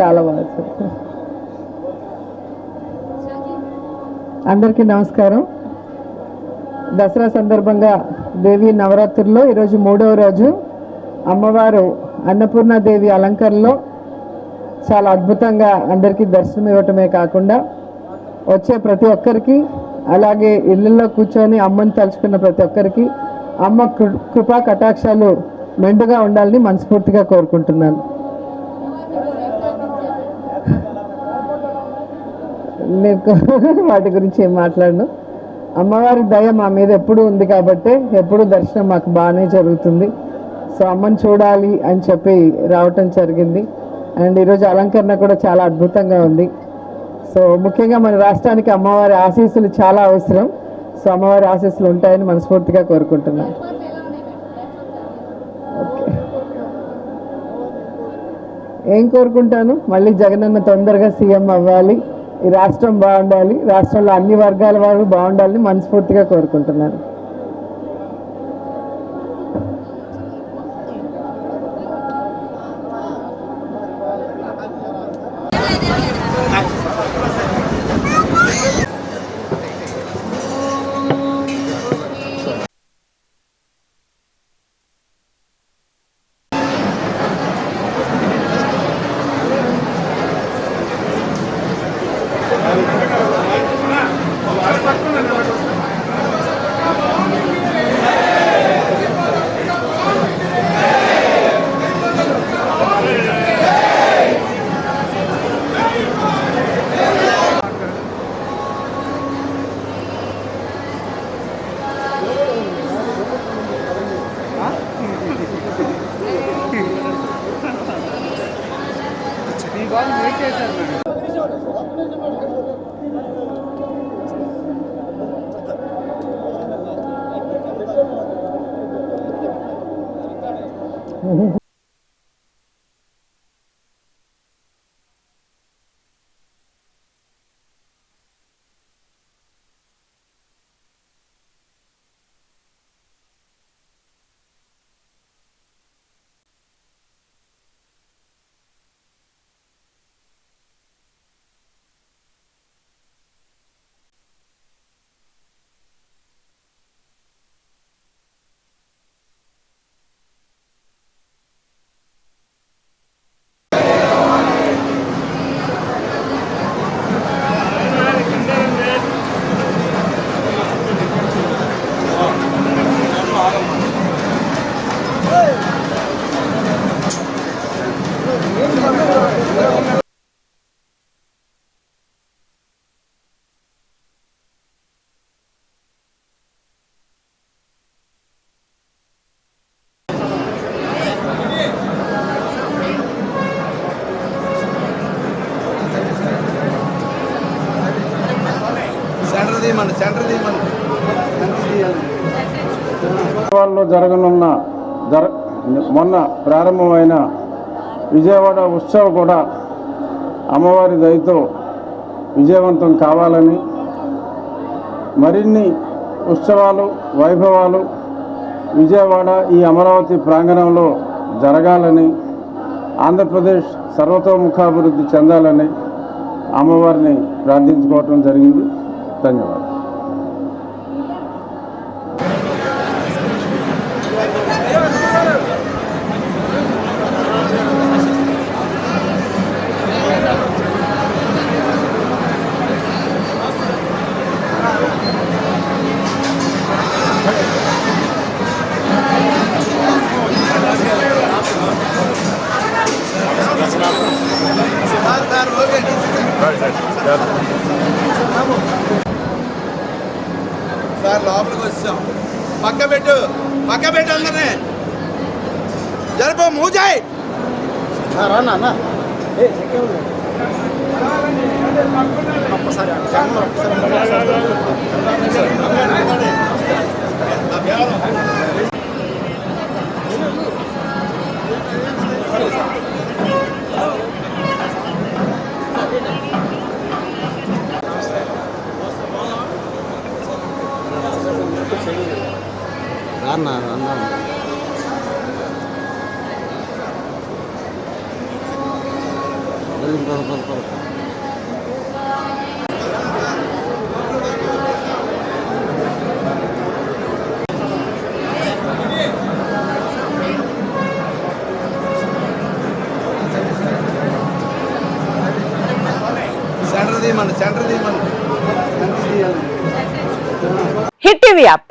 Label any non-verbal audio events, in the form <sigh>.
చాలా బాగా సార్ అందరికీ నమస్కారం. దసరా సందర్భంగా దేవి నవరాత్రుల్లో ఈరోజు మూడవ రోజు అమ్మవారు అన్నపూర్ణాదేవి అలంకరణలో చాలా అద్భుతంగా అందరికీ దర్శనం ఇవ్వటమే కాకుండా వచ్చే ప్రతి ఒక్కరికి అలాగే ఇళ్ళల్లో కూర్చొని అమ్మని తలుచుకున్న ప్రతి ఒక్కరికి అమ్మ కృ- కృపా కటాక్షాలు మెండుగా ఉండాలని మనస్ఫూర్తిగా కోరుకుంటున్నాను. <laughs> వాటి గురించి ఏం మాట్లాడను. అమ్మవారి దయ మా మీద ఎప్పుడూ ఉంది కాబట్టి ఎప్పుడూ దర్శనం మాకు బాగానే జరుగుతుంది. సో అమ్మని చూడాలి అని చెప్పి రావటం జరిగింది. అండ్ ఈరోజు అలంకరణ కూడా చాలా అద్భుతంగా ఉంది. సో ముఖ్యంగా మన రాష్ట్రానికి అమ్మవారి ఆశీస్సులు చాలా అవసరం. సో అమ్మవారి ఆశీస్సులు ఉంటాయని మనస్ఫూర్తిగా కోరుకుంటున్నాను. ఓకే. ఏం కోరుకుంటాను? మళ్ళీ జగనన్న తొందరగా సీఎం అవ్వాలి. ఈ రాష్ట్రం బాగుండాలి రాష్ట్రంలో అన్ని వర్గాల వారు బాగుండాలని మనస్ఫూర్తిగా కోరుకుంటున్నాను. సెంటర్ తీయమని సెంటర్ తీయమని. విజయవాడలో జరగనున్న జర మొన్న ప్రారంభమైన విజయవాడ ఉత్సవం కూడా అమ్మవారి దయతో విజయవంతం కావాలని మరిన్ని ఉత్సవాలు వైభవాలు విజయవాడ ఈ అమరావతి ప్రాంగణంలో జరగాలని ఆంధ్రప్రదేశ్ సర్వతోముఖాభివృద్ధి చెందాలని అమ్మవారిని ప్రార్థించుకోవటం జరిగింది. ధన్యవాదాలు. సార్ లోపలికి వచ్చాం. పక్క పెట్టు పక్క పెట్టు అందరినీ. జరపో మూజాయి రానా ఒక్కసారి ఒక్కసారి రాన్న అన్న సెంటర్ తీయమండి సెంటర్ తీయమండి హిట్ టీవీ యాప్.